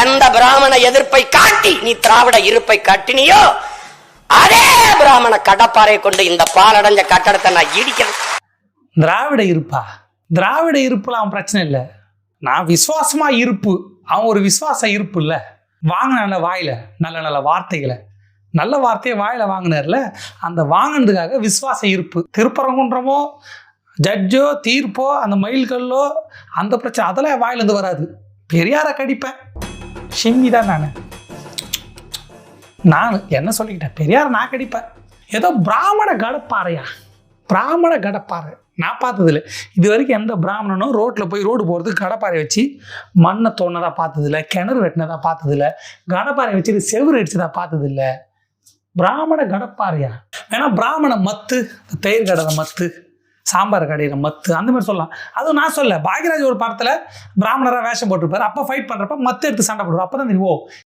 எந்த பிராமண எதிர்ப்பை காட்டி நீ திராவிட இருப்பை காட்டினியோ அதே பிராமண கடப்பாறை கொண்டு இந்த பாலடைஞ்ச கட்டடத்தை நான் இடிக்கிறேன் திராவிட இருப்பா. திராவிட இருப்புலாம் பிரச்சனை இல்லை. நான் விசுவாசமா இருப்பு. அவன் ஒரு விசுவாச இருப்பு இல்லை வாங்கின வாயில நல்ல நல்ல வார்த்தைகளை. நல்ல வார்த்தையை வாயில வாங்கினார்ல அந்த வாங்கினதுக்காக விசுவாச இருப்பு. திருப்பரங்குன்றமோ ஜட்ஜோ தீர்ப்போ அந்த மயில்கல்லோ அந்த பிரச்சனை அதெல்லாம் வாயிலிருந்து வாயிலேருந்து வராது. பெரியாரை கடிப்பேன். சிம்மி தான் நான். நான் என்ன சொல்லிக்கிட்டேன்? பெரியார் நான் கடிப்பேன் ஏதோ பிராமண கடப்பாறையா? பிராமண கடப்பாறை. நான் பார்த்ததில்ல. இது வரைக்கும் எந்த பிராமணனும் ரோட்டில் போய் ரோடு போகிறதுக்கு கடப்பாறை வச்சு மண்ணை தோணதாக பார்த்ததில்ல கிணறு வெட்டினதா பார்த்ததில்ல கடப்பாறை வச்சுட்டு செவுரு அடிச்சதா பார்த்ததில்ல. பிராமண கடப்பாறையா? வேணா பிராமண மத்து இந்த தயிர் கடலை மத்து. சாம்பார் கடையில் மத்து அந்த மாதிரி சொல்லலாம். அதுவும் நான் சொல்ல பாக்யராஜ் ஒரு படத்தில் பிராமணராக வேஷம் போட்டிருப்பார். அப்போ ஃபைட் பண்ணுறப்ப மத்து எடுத்து சண்டை போடுவார். அப்போ தான் தெரியும் ஓ